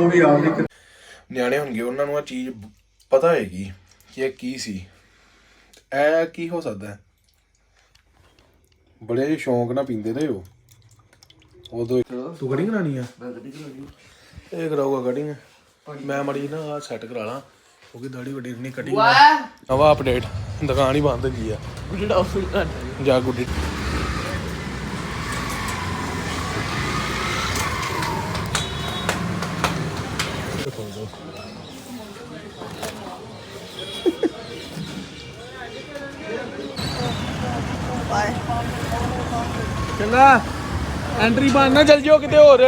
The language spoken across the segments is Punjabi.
ਉਹ ਵੀ ਆਪਦੀ ਨਿਆਣੇ ਹੋਣਗੇ ਉਹਨਾਂ ਨੂੰ ਆ ਚੀਜ਼ ਪਤਾ ਹੋਏਗੀ ਕਿ ਇਹ ਕੀ ਸੀ। ਇਹ ਕੀ ਹੋ ਸਕਦਾ ਬੜੇ ਸ਼ੌਂਕ ਨਾਲ ਪੀਂਦੇ ਰਹੇ ਹੋ ਉਦੋਂ ਤੂੰ ਕਟਿੰਗ ਕਰਾਣੀ ਆ? ਇਹ ਕਰਾਊਗਾ ਕਟਿੰਗ। ਮੈਂ ਮੜੀ ਨਾ ਆ ਸੈੱਟ ਕਰਾ ਲਾਂ। ਕਿਉਂਕਿ ਦਾੜੀ ਵੱਡੀ ਨਹੀਂ ਕਟਿੰਗ ਨਵਾਂ ਅਪਡੇਟ ਦੁਕਾਨ ਹੀ ਬੰਦ ਹੈਗੀ ਆ। ਜਾ ਗੁੱਡੀ ਚੰਗਾ ਐਂਟਰੀ ਬੰਦ ਨਾ ਚੱਲ ਜਿਓ ਕਿਤੇ ਹੋਰ।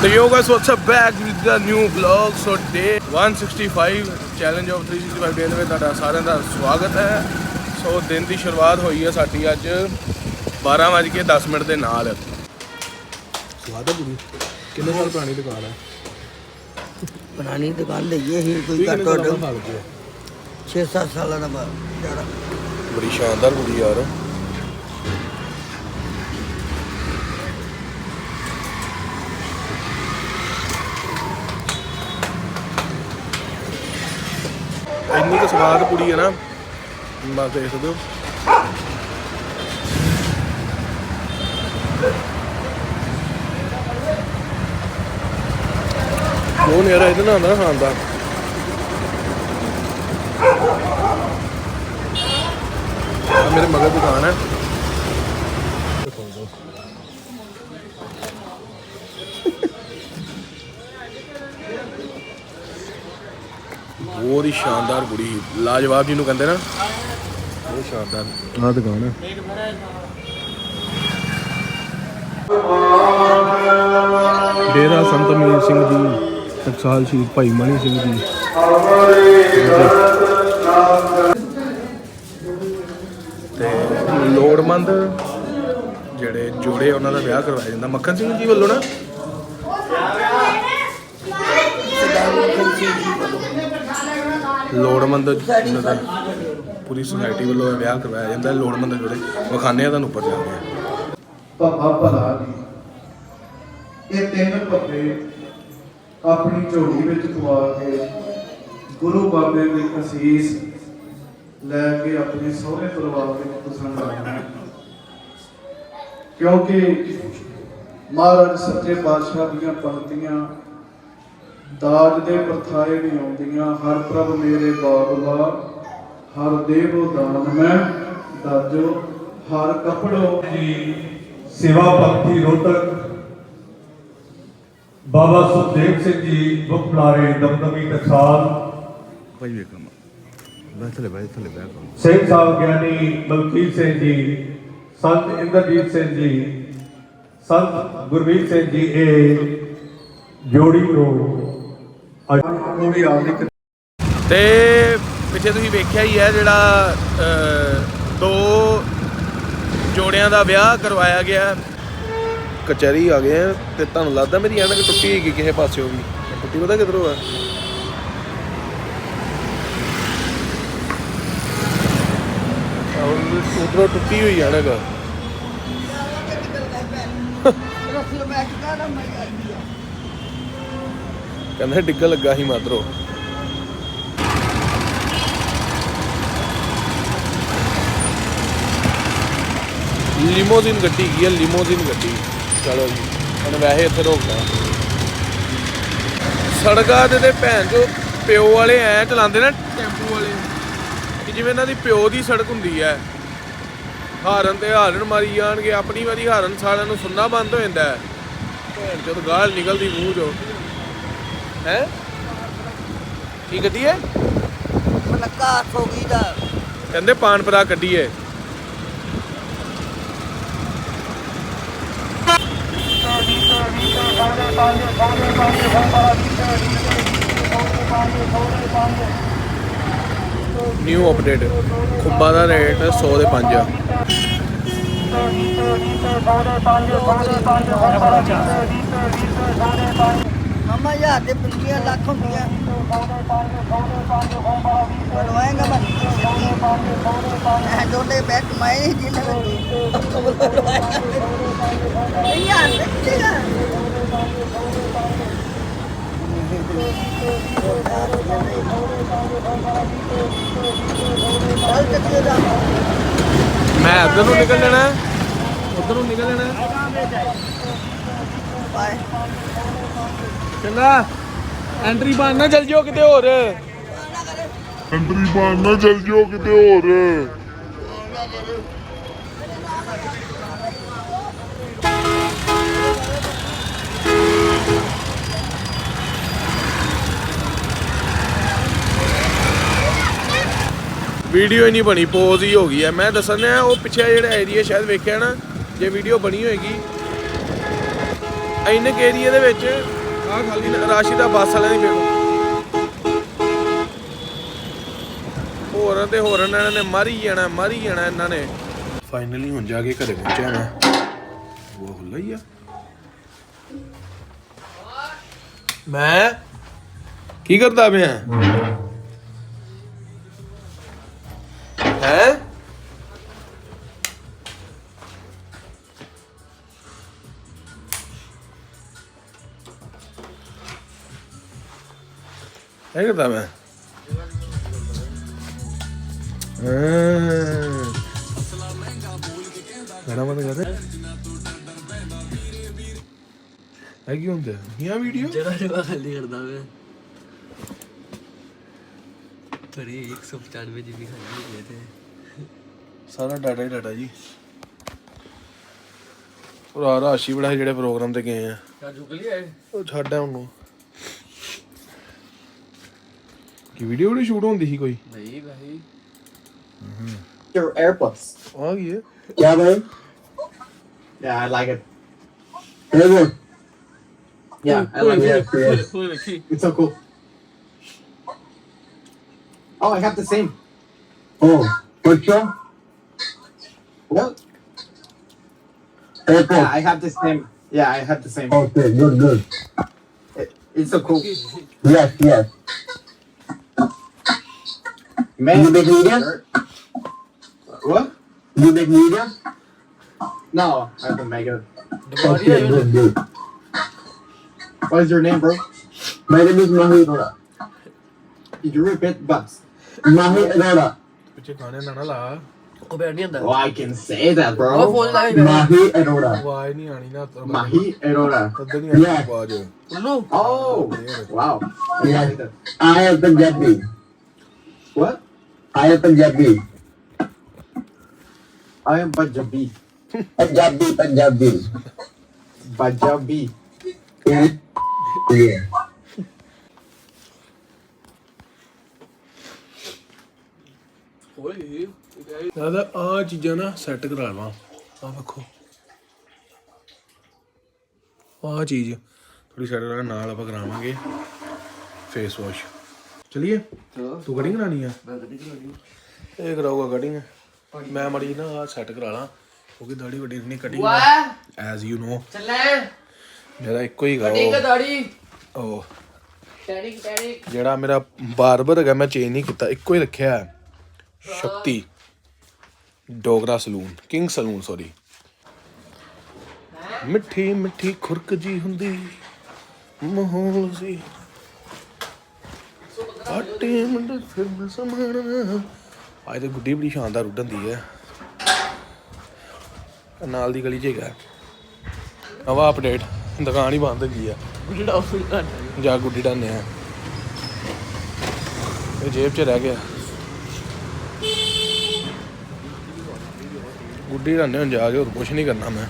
So yo guys, what's up? Back with the new vlog? So day 165 challenge of 365 days ਵਿੱਚ ਤੁਹਾਡਾ ਸਾਰਿਆਂ ਦਾ ਸਵਾਗਤ ਹੈ। ਸੋ ਦਿਨ ਦੀ ਸ਼ੁਰੂਆਤ ਹੋਈ ਹੈ ਸਾਡੀ ਅੱਜ 12:10 ਮਿੰਟ ਦੇ ਨਾਲ। ਸਵਾਦ ਹੈ ਪੂਰੀ। ਕਿੰਨੇ ਸਾਲ ਪੁਰਾਣੀ ਦੁਕਾਨ ਹੈ? ਪੁਰਾਣੀ ਦੁਕਾਨ ਲਈਏ ਹੀ ਕੋਈ ਘੱਟ ਸਾਲ ਤੋਂ ਗਿਆ। 6-7 ਸਾਲਾਂ ਦਾ ਬਾਅਦ ਬੜੀ ਸ਼ਾਨਦਾਰ ਕੁੜੀ ਯਾਰ। ਇੰਨੀ ਕੁ ਸਵਾਦ ਕੁੜੀ ਹੈ ਨਾ ਬਸ ਦੇਖ ਸਕਦੇ ਹੋ। ਉਹ ਨੇਰਾ ਇਹਦੇ ਨਾਲ ਆਉਂਦਾ ਨਾ ਮੇਰੇ ਮਗਰ ਦੁਕਾਨ ਹੈ। ਬਹੁਤ ਹੀ ਸ਼ਾਨਦਾਰ ਕੁੜੀ ਸੀ। ਲਾਜਵਾਬ ਜਿਹਨੂੰ ਕਹਿੰਦੇ ਨਾ। ਬਹੁਤ ਸ਼ਾਨਦਾਰ। ਆਹ ਦੁਕਾਨ ਹੈ। ਡੇਰਾ ਸੰਤ ਮੀਰ ਸਿੰਘ ਜੀ ਟਕਸਾਲ ਸ਼ਹੀਦ ਭਾਈ ਮਣੀ ਸਿੰਘ ਜੀ। ਤੇ ਲੋੜਮੰਦ ਜਿਹੜੇ ਜੋੜੇ ਉਹਨਾਂ ਦਾ ਵਿਆਹ ਕਰਵਾਇਆ ਜਾਂਦਾ। ਮੱਖਣ ਸਿੰਘ ਜੀ ਵੱਲੋਂ ਨਾ? ਲੋੜਮੰਦ ਉਹਨਾਂ ਦਾ ਪੂਰੀ ਸੁਸਾਇਟੀ ਵੱਲੋਂ ਵਿਆਹ ਕਰਵਾਇਆ ਜਾਂਦਾ। ਲੋੜਮੰਦ ਜੋੜੇ ਵਿਖਾਣੇ ਆ ਤੁਹਾਨੂੰ ਉੱਪਰ ਜਾ ਕੇ ਭੱਬਾ ਭਲਾ ਜੀ ਇਹ ਤਿੰਨ ਭੱਬੇ ਆਪਣੀ ਝੋਲੀ ਵਿੱਚ ਖਵਾ ਕੇ ਗੁਰੂ ਬਾਬੇ ਦੀ ਅਸੀਸ ਲੈ ਕੇ ਆਪਣੇ ਸਹੁਰੇ ਪਰਿਵਾਰ ਵਿੱਚ ਪਸੰਦ ਆਏ ਕਿਉਂਕਿ ਮਹਾਰਾਜ ਸੱਚੇ ਪਾਤਸ਼ਾਹ ਦੀਆਂ ਪੰਕਤੀਆਂ ਦਾਜ ਦੇ ਪ੍ਰਥਾਏ ਨਹੀਂ ਆਉਂਦੀਆਂ। ਹਰ ਪ੍ਰਭ ਮੇਰੇ ਬਾਬਲਾ ਹਰ ਦੇਵੋ ਦਾਨ ਮੈਂ ਦਾਜੋ, ਹਰ ਕਪੜੋ ਜੀ, ਸੇਵਾ ਭਗਤੀ ਰੋਤਕ ਬਾਬਾ ਸੁਖਦੇਵ ਸਿੰਘ ਜੀ ਮੁੱਖ ਬੁਲਾਰੇ ਦਮਦਮੀ ਟਕਸਾਲ ਭਾਈ ਵੇਖਣਾ ਬੈ ਥਲੇ ਬੈ ਥਲੇ ਬੈ ਸਿੰਘ ਸਾਹਿਬ ਗਿਆਨੀ ਮਲਕੀਤ ਸਿੰਘ ਜੀ ਸੰਤ ਇੰਦਰਜੀਤ ਸਿੰਘ ਜੀ ਸੰਤ ਗੁਰਮੀਤ ਸਿੰਘ ਜੀ ਇਹ ਜੋੜੀ ਨੂੰ ਅੱਜ ਉਹ ਵੀ ਆਪਦੀ ਤੇ ਪਿੱਛੇ ਤੁਸੀਂ ਵੇਖਿਆ ਹੀ ਹੈ ਜਿਹੜਾ ਦੋ ਜੋੜਿਆਂ ਦਾ ਵਿਆਹ ਕਰਵਾਇਆ ਗਿਆ। ਕਚਹਿਰੀ ਆ ਗਏ ਆ ਤੇ ਤੁਹਾਨੂੰ ਲੱਗਦਾ ਮੇਰੀ ਐਨਕ ਟੁੱਟੀ ਹੈਗੀ ਕਿਸੇ ਪਾਸਿਓਂ ਵੀ ਟੁੱਟੀ ਪਤਾ ਕਿਧਰੋਂ ਆ? ਉਧਰੋਂ ਟੁੱਟੀ ਹੋਈ ਐਨਕ ਕਹਿੰਦੇ ਡਿੱਗਾ ਲੱਗਾ ਸੀ ਮਾਤਰੋ। ਲਿਮੋਜ਼ਿਨ ਗੱਡੀ ਕੀ ਲਿਮੋਜ਼ਿਨ ਗੱਡੀ। ਚਲੋ ਜੀ। ਹੁਣ ਵੈਸੇ ਇੱਥੇ ਰੋਕਦਾ ਸੜਕਾਂ ਤੇ ਤੇ ਭੈਣ ਜੋ ਪਿਓ ਵਾਲੇ ਐ ਚਲਾਉਂਦੇ ਨਾ ਟੈਂਪੂ ਵਾਲੇ। ਕਿ ਜਿਵੇਂ ਇਹਨਾਂ ਦੀ ਪਿਓ ਦੀ ਸੜਕ ਹੁੰਦੀ ਹੈ ਹਾਰਨ ਤੇ ਹਾਰਨ ਮਾਰੀ ਜਾਣਗੇ ਆਪਣੀ ਵਾਰੀ ਹਾਰਨ ਸਾਰਿਆਂ ਨੂੰ ਸੁਣਨਾ ਬੰਦ ਹੋ ਜਾਂਦਾ ਹੈ ਭੈਣ ਚੋਦ ਗਾਲ ਨਿਕਲਦੀ ਮੂੰਹ ਚੋਂ। ਹੈ? ਕੀ ਗੱਡੀ ਹੈ ਮਲਕਾ ਸੋਗੀ ਦਾ ਕਹਿੰਦੇ ਪਾਨ ਪਰਾ ਕੱਢੀਏ ਨਿਊ ਅਪਡੇਟ ਖੁੰਬਾਂ ਦਾ ਰੇਟ 100 ਦੇ 5 ਆ। ਮਾਮਾ ਹਜ਼ਾਰ ਦੇ ਪੰਜੀਆਂ ਲੱਖ ਹੁੰਦੀਆਂ। ਬਣਵਾਏਗਾ ਮੈਂ। ਮੈਂ ਬੈਠ ਕਮਾਏ ਨਹੀਂ ਜਿੰਨੇ ਯਾਰ ਦੇਖੇਗਾ ਮੈਂ ਇੱਧਰ ਨੂੰ ਨਿਕਲ ਜਾਣਾ। ਉਧਰ ਨੂੰ ਨਿਕਲ ਜਾਣਾ। ਬਾਏ ਚੰਗਾ ਐਂਟਰੀ ਬਾਣ ਨਾ ਚੱਲ ਜਿਓ ਕਿਤੇ ਹੋਰ। ਐਂਟਰੀ ਬਾਹਰ ਨਾ ਚੱਲ ਜਿਓ ਕਿਤੇ ਹੋਰ। ਵੀਡੀਓ ਹੀ ਨਹੀਂ ਬਣੀ ਪੋਜ਼ ਹੀ ਹੋ ਗਈ ਹੈ। ਮੈਂ ਦੱਸਣ ਉਹ ਪਿੱਛੇ ਜਿਹੜਾ ਏਰੀਆ ਸ਼ਾਇਦ ਵੇਖਿਆ ਨਾ ਜੇ ਵੀਡੀਓ ਬਣੀ ਹੋਏਗੀ। ਇੰਨੇ ਏਰੀਆ ਦੇ ਵਿੱਚ ਆਹ ਖਾਲੀ ਰਾਸ਼ੀ ਦਾ ਬੱਸ ਵਾਲਿਆਂ ਦੀ ਵੇਖੋ ਹੋਰ ਤੇ ਹੋਰ ਇਹਨਾਂ ਨੇ ਮਾਰੀ ਜਾਣਾ ਮਾਰੀ ਜਾਣਾ ਇਹਨਾਂ ਨੇ। ਫਾਈਨਲੀ ਹੁਣ ਜਾ ਕੇ ਘਰੇ ਪਹੁੰਚਿਆ ਮੈਂ। ਉਹ ਹੁੱਲਾ ਹੀ ਆ। ਮੈਂ? ਕੀ ਕਰਦਾ ਪਿਆ? ਹੈ? ਕੀ ਕਰਦਾ ਮੈਂ। ਗਾਣਾ ਬੰਦ ਕਰ ਹੈ ਕੀ ਹੁੰਦਾ ਇਹ ਵੀਡੀਓ ਜਗ੍ਹਾ ਜਗ੍ਹਾ ਖਾਲੀ ਕਰਦਾ ਵੇ ਤੇਰੀ 195 ਜੀਬੀ ਖਾਲੀ ਹੋ ਗਏ ਤੇ ਸਾਰਾ ਡਾਟਾ ਹੀ ਡਾਟਾ ਜੀ ਉਹ ਆ ਰਾਸ਼ੀ ਬੜਾ ਸੀ ਜਿਹੜੇ ਪ੍ਰੋਗਰਾਮ ਤੇ ਗਏ ਆ ਯਾਰ ਜੁਕ ਲਿਆ ਉਹ ਛੱਡ ਆ ਉਹਨੂੰ ਕੀ ਵੀਡੀਓ ਵੀ ਸ਼ੂਟ ਹੁੰਦੀ ਸੀ ਕੋਈ ਨਹੀਂ ਭਾਈ Your AirPods. ਆ ਗਈ ਹੈ Yeah, man. Yeah, I like it. Yeah, I like it. Yeah. ਹੋਏ ਵੇਖੀ It's so cool. Oh, I have the same. Oh, what's up? What? AirPods. Yeah, I have the same. Yeah, I have the same. Okay, good, good. It, it's so cool. Yes, yes. Man, You make videos? What? You make videos? No, I don't make it. Okay, good, good. What is your name, bro? My name is Mahi Arora. Did you repeat Bubs? Mahi Arora. ਪਿੱਛੇ ਗਾਣੇ ਨਾ ਨਾ ਲਾ ਉਹ ਬੈਠ ਨਹੀਂ ਹੁੰਦਾ Oh, I can say that, bro. ਉਹ ਫੋਨ ਲਾਇਆ Mahi Arora. ਆਵਾਜ਼ ਨਹੀਂ ਆਣੀ ਨਾ Mahi Erora. ਤਦ ਨਹੀਂ ਆਣੀ Yeah. ਆਵਾਜ਼ ਉਹਨੂੰ Oh, wow. I Yeah. like that. I am Punjabi. What? I am Punjabi. I am Punjabi. Punjabi, Punjabi. Punjabi. Yeah. ਓਏ ਦਾਦਾ ਆ ਚੀਜ਼ਾਂ ਨਾ ਸੈੱਟ ਕਰਾ ਲਵਾਂ ਆ ਵੇਖੋ। ਆ ਚੀਜ਼ ਥੋੜੀ ਸੈੱਟ ਕਰਾ ਨਾਲ ਆਪਾਂ ਕਰਾਵਾਂਗੇ ਫੇਸ ਵਾਸ਼ ਚਲਿਏ? ਤੂੰ ਕਟਿੰਗ ਕਰਾਣੀ ਆ? ਮੈਂ ਕਰਾਉਣੀ ਇਹ ਕਰਾਊਗਾ ਕਟਿੰਗ ਮੈਂ ਮੜੀ ਨਾ ਆ ਸੈੱਟ ਕਰਾ ਲਾਂ ਕਿਉਂਕਿ ਦਾੜੀ ਵੱਡੀ ਨਹੀਂ ਕਟਿੰਗ ਐਜ਼ ਯੂ نو ਚੱਲੇ। ਮੇਰਾ ਇੱਕੋ ਹੀ ਕਟਿੰਗ ਗਾ ਦਾੜੀ। ਉਹ। ਟੈਨਿਕ ਟੈਨਿਕ ਜਿਹੜਾ ਮੇਰਾ ਬਾਰਬਰ ਹੈਗਾ ਮੈਂ ਚੇਂਜ ਨਹੀਂ ਕੀਤਾ ਇੱਕੋ ਹੀ ਰੱਖਿਆ। ਹੈ ਸ਼ਕਤੀ। Dogra salon king salon sorry ਮਿੱਠੀ ਮਿੱਠੀ ਖੁਰਕ ਜੀ ਹੁੰਦੀ ਮਾਹੌਲ ਸੀ। ਆਟੇ ਮੰਡ ਫਿਰ ਸਮਾਣਾ ਅੱਜ ਤੇ ਗੁੱਡੀ ਬੜੀ ਸ਼ਾਨਦਾਰ ਉੱਡਦੀ ਹੈ। ਆਹ ਨਾਲ ਦੀ ਗਲੀ 'ਚ ਹੈਗਾ। ਨਵਾਂ ਅਪਡੇਟ ਦੁਕਾਨ ਹੀ ਬੰਦ ਹੈਗੀ ਆ। ਗੁੱਡਾ ਕਰਦਾ ਜਾ ਗੁੱਡੀ ਡਾਨੇ ਆ। ਇਹ ਜੇਬ 'ਚ ਰਹਿ ਗਿਆ। ਗੁੱਡੀ ਡਾਨੇ ਹੁਣ ਜਾ ਕੇ ਹੋਰ ਕੁਝ ਨਹੀਂ ਕਰਨਾ ਮੈਂ।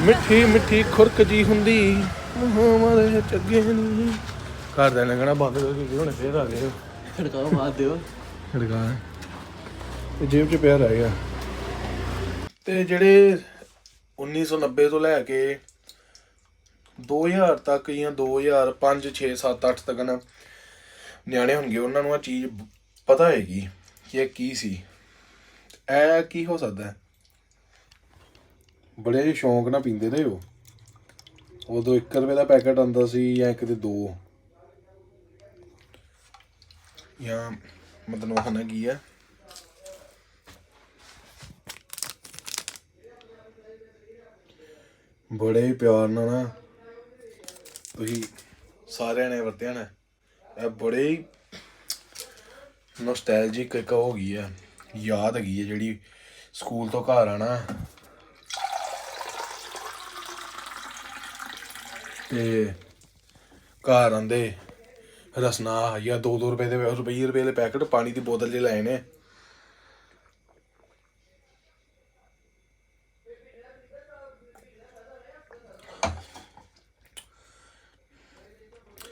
ਮਿੱਠੀ ਮਿੱਠੀ ਖੁਰਕ ਜੀ ਹੁੰਦੀ ਮਹਾਮਾਰੇ ਚੱਗੇ ਨਹੀਂ। ਘਰ ਦੇ ਨੇ ਕਹਿਣਾ ਬੰਦ ਕਰਕੇ ਕਿ ਹੁਣ ਫੇਰ ਆ ਗਏ। ਖੜਕਾਓ ਮਾਰ ਦਿਓ। ਖੜਕਾ ਤੇ ਜੇਬ 'ਚ ਪਿਆ ਰਹਿ ਗਿਆ। ਤੇ ਜਿਹੜੇ 1990 ਤੋਂ ਲੈ ਕੇ 2000 ਤੱਕ ਜਾਂ 2005 6 7 8 ਤੱਕ ਨਾ ਨਿਆਣੇ ਹੋਣਗੇ ਉਹਨਾਂ ਨੂੰ ਆ ਚੀਜ਼ ਪਤਾ ਹੈਗੀ ਕਿ ਇਹ ਕੀ ਸੀ। ਇਹ ਕੀ ਹੋ ਸਕਦਾ ਹੈ? ਬੜੇ ਹੀ ਸ਼ੌਂਕ ਨਾਲ ਪੀਂਦੇ ਰਹੇ ਹੋ। ਉਦੋਂ 1 ਰੁਪਏ ਦਾ ਪੈਕੇਟ ਆਉਂਦਾ ਸੀ ਜਾਂ ਕਿਤੇ ਦੋ ਜਾਂ ਮਤਲਬ ਹਨਾ ਕੀ ਹੈ ਬੜੇ ਪਿਆਰ ਨਾਲ ਨਾ ਤੁਸੀਂ ਸਾਰਿਆਂ ਨੇ ਵਰਤਿਆ ਨਾ। ਇਹ ਬੜੇ ਹੀ ਨੋਸਟੈਲਜਿਕ ਇੱਕ ਹੋ ਗਈ ਹੈ ਯਾਦ ਹੈਗੀ ਹੈ ਜਿਹੜੀ ਸਕੂਲ ਤੋਂ ਘਰ ਆਣਾ। ਤੇ ਘਰ ਆਂਦੇ ਰਸਨਾ ਜਾਂ 2-2 ਰੁਪਏ ਦੇ ਰੁਪਏ ਰੁਪਏ ਦੇ ਪੈਕਟ ਪਾਣੀ ਦੀ ਬੋਤਲ ਜੇ ਲਏ ਨੇ।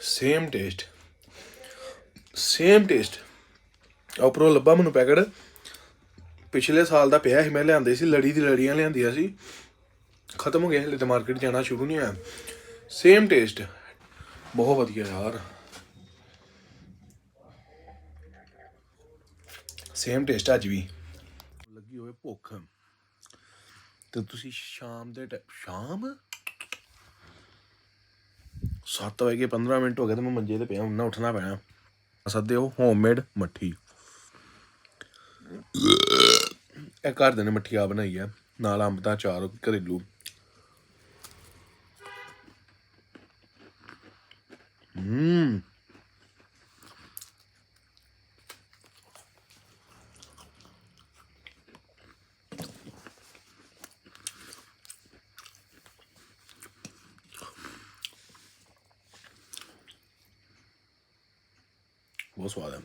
ਸੇਮ ਟੇਸਟ ਸੇਮ ਟੇਸਟ ਉਪਰੋਂ ਲੱਭਾ ਮੈਨੂੰ ਪੈਕਟ। ਪਿਛਲੇ ਸਾਲ ਦਾ ਪਿਆ ਸੀ, ਮੈਂ ਲਿਆਂਦੇ ਸੀ, ਲੜੀ ਦੀ ਲੜੀਆਂ ਲਿਆਂਦੀਆਂ ਸੀ। ਖਤਮ ਹੋ ਗਿਆ ਹਲੇ ਤਾਂ ਮਾਰਕੀਟ ਜਾਣਾ ਸ਼ੁਰੂ ਨਹੀਂ ਹੋਇਆ। ਸੇਮ ਟੇਸਟ ਬਹੁਤ ਵਧੀਆ ਯਾਰ। ਸੇਮ ਟੇਸਟ ਅੱਜ ਵੀ। ਲੱਗੀ ਹੋਵੇ ਭੁੱਖ। ਤੇ ਤੁਸੀਂ ਸ਼ਾਮ ਦੇ ਟੈ- ਸ਼ਾਮ? 7 ਵਜੇ 15 ਮਿੰਟ ਹੋ ਗਏ ਤੇ ਮੈਂ ਮੰਜੇ ਤੇ ਪਿਆ ਹੁਣ ਨਾ ਉੱਠਣਾ ਪੈਣਾ। ਸੱਦੇ ਉਹ ਹੋਮਮੇਡ ਮੱਠੀ। ਇਹ ਘਰ ਦੇ ਨੇ ਮੱਠੀ ਬਣਾਈ ਆ ਨਾਲ ਅੰਬ ਦਾ ਅਚਾਰ ਘਰੇਲੂ। ਹੂੰ। ਬਹੁਤ ਸਵਾਦ ਹੈ।